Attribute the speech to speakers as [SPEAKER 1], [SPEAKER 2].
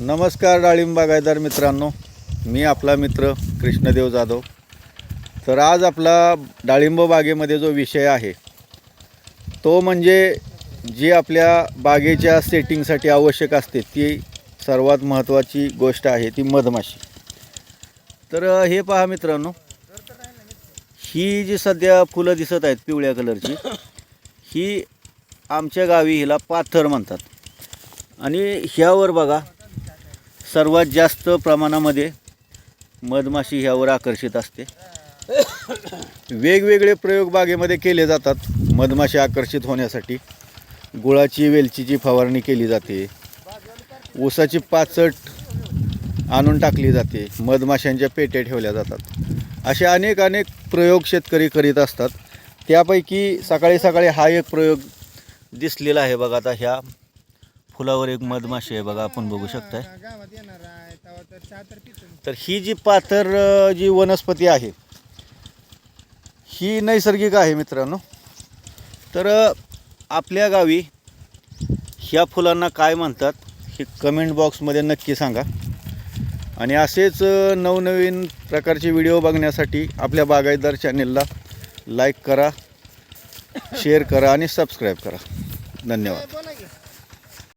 [SPEAKER 1] नमस्कार डाळिंब बागायदार मित्रांनो. मी आपला मित्र कृष्णदेव जाधव. तर आज आपला डाळिंब बागेमध्ये जो विषय आहे तो म्हणजे जी आपल्या बागेच्या सेटिंगसाठी आवश्यक असते ती सर्वात महत्त्वाची गोष्ट आहे ती मधमाशी. तर हे पहा मित्रांनो. ही जी सध्या फुलं दिसत आहेत पिवळ्या कलरची ही आमच्या गावी हिला पाथर म्हणतात. आणि ह्यावर बघा सर्वात जास्त प्रमाणामध्ये मधमाशी ह्यावर आकर्षित असते. वेगवेगळे प्रयोग बागेमध्ये केले जातात मधमाशी आकर्षित होण्यासाठी. गुळाची वेलचीची फवारणी केली जाते. ऊसाची पाचट आणून टाकली जाते. मधमाशांच्या पेट्या ठेवल्या जातात. असे अनेक अनेक प्रयोग शेतकरी करीत असतात. त्यापैकी सकाळी सकाळी हा एक प्रयोग दिसलेला आहे बघा आता ह्या. फुलावर एक मधमाशी आहे बघा आपण बघू शकताय.
[SPEAKER 2] गावात येणार आहे तेव्हा तर चहा तर पितो
[SPEAKER 1] तर ही जी पाथर अ, जी वनस्पती आहे ही नैसर्गिक आहे मित्रांनो. तर अ, आपल्या गावी ह्या फुलांना काय म्हणतात हे कमेंट बॉक्समध्ये नक्की सांगा. आणि असेच अ, नवनवीन प्रकारचे व्हिडिओ बघण्यासाठी आपल्या बागायतदार चॅनेलला लाईक करा शेअर करा आणि सबस्क्राईब करा. धन्यवाद.